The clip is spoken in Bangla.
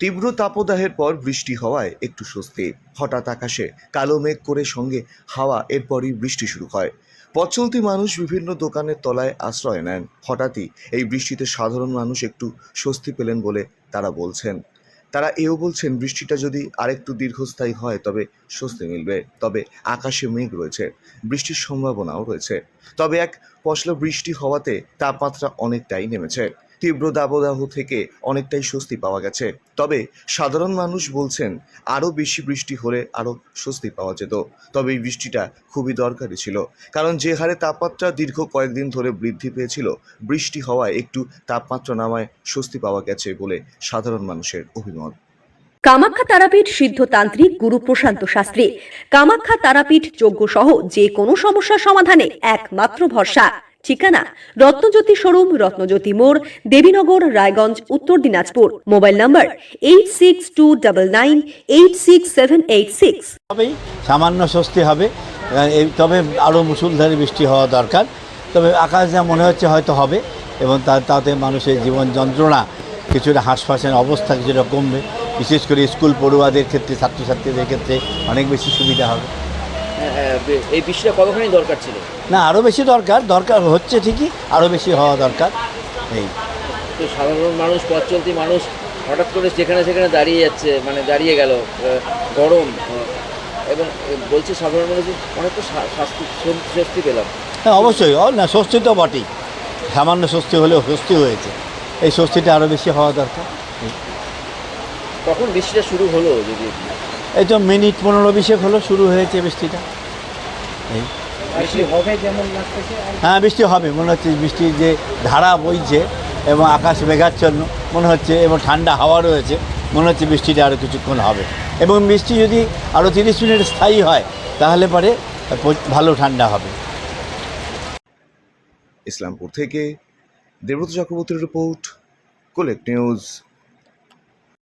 তীব্র তাপদাহের পর বৃষ্টি হওয়ায় একটু স্বস্তি। হঠাৎ আকাশে কালো মেঘ করে সঙ্গে হাওয়া, এরপরই বৃষ্টি শুরু হয়। পথ চলতি মানুষ বিভিন্ন দোকানের তলায় আশ্রয় নেন। হঠাৎই এই বৃষ্টিতে সাধারণ মানুষ একটু স্বস্তি পেলেন বলে তারা বলছেন। তারা এও বলছেন, বৃষ্টিটা যদি আরেকটু দীর্ঘস্থায়ী হয়, তবে স্বস্তি মিলবে। তবে আকাশে মেঘ রয়েছে। বৃষ্টির সম্ভাবনাও রয়েছে। তবে এক পশলা বৃষ্টি হওয়াতে তাপমাত্রা অনেকটাই নেমেছে। তীব্র দাবদাহ থেকে অনেকটাই স্বস্তি পাওয়া গেছে। তবে সাধারণ মানুষ বলছেন, আরও বেশি বৃষ্টি হলে আরও স্বস্তি পাওয়া যেত। তবে এই বৃষ্টিটা খুবই দরকারি ছিল। কারণ যে হারে তাপমাত্রা দীর্ঘ কয়েকদিন ধরে বৃদ্ধি পেয়েছিল, বৃষ্টি হওয়ায় একটু তাপমাত্রা নামায় স্বস্তি পাওয়া গেছে বলে সাধারণ মানুষের অভিমত। কামাখ্যা তারাপীঠ সিদ্ধতান্ত্রিক গুরু প্রশান্ত শাস্ত্রী। কামাখ্যা তারাপীঠ যোগ্য সহ যে কোনো সমস্যার সমাধানে একমাত্র ভরসা। ঠিকানা রত্নজ্যোতি শোরুম, রত্নজ্যোতি মোড়, Debinagar, Raiganj, Uttar Dinajpur. Mobile number eight six two double nine eight six seven eight six হবেই সামান্য স্বস্তি হবে। তবে আরও মুসুলধারে বৃষ্টি হওয়া দরকার। তবে আকাশ যা মনে হচ্ছে হয়তো হবে এবং তাতে মানুষের জীবন যন্ত্রণা কিছুটা হাঁসফাঁসের অবস্থা কিছুটা কমবে। বিশেষ করে স্কুল পড়ুয়াদের ক্ষেত্রে, ছাত্রছাত্রীদের ক্ষেত্রে অনেক বেশি সুবিধা হবে। এই বৃষ্টিটা কতখানি দরকার ছিল? না আরও বেশি দরকার দরকার হচ্ছে ঠিকই আরও বেশি হওয়া দরকার এই। তো সাধারণ মানুষ পথ চলতি মানুষ হঠাৎ করে যেখানে সেখানে দাঁড়িয়ে যাচ্ছে মানে দাঁড়িয়ে গেল গরম। এবং বলছে সাধারণ মানুষ অনেকটা শাস্তি স্বস্তি- পেলাম। হ্যাঁ অবশ্যই না স্বস্তি তো বটেই। সামান্য স্বস্তি হলেও স্বস্তি হয়েছে। এই স্বস্তিটা আরও বেশি হওয়া দরকার কখন বৃষ্টিটা শুরু হলো যদি এই তো মিনিট পনেরো বিশেক হলো শুরু হয়েছে বৃষ্টিটা। এই। বৃষ্টি হবে যেমন লাগতেছে হ্যাঁ বৃষ্টি হবে মনে হচ্ছে বৃষ্টির যে ধারা বইছে এবং আকাশ মেঘাচ্ছন্ন মনে হচ্ছে এবং ঠান্ডা হাওয়া রয়েছে মনে হচ্ছে বৃষ্টিটা আরও কিছুক্ষণ হবে। এবং বৃষ্টি যদি আরও তিরিশ মিনিট স্থায়ী হয় তাহলে পরে ভালো ঠান্ডা হবে। ইসলামপুর থেকে দেবব্রত চক্রবর্তীর রিপোর্ট কোলেক্ট নিউজ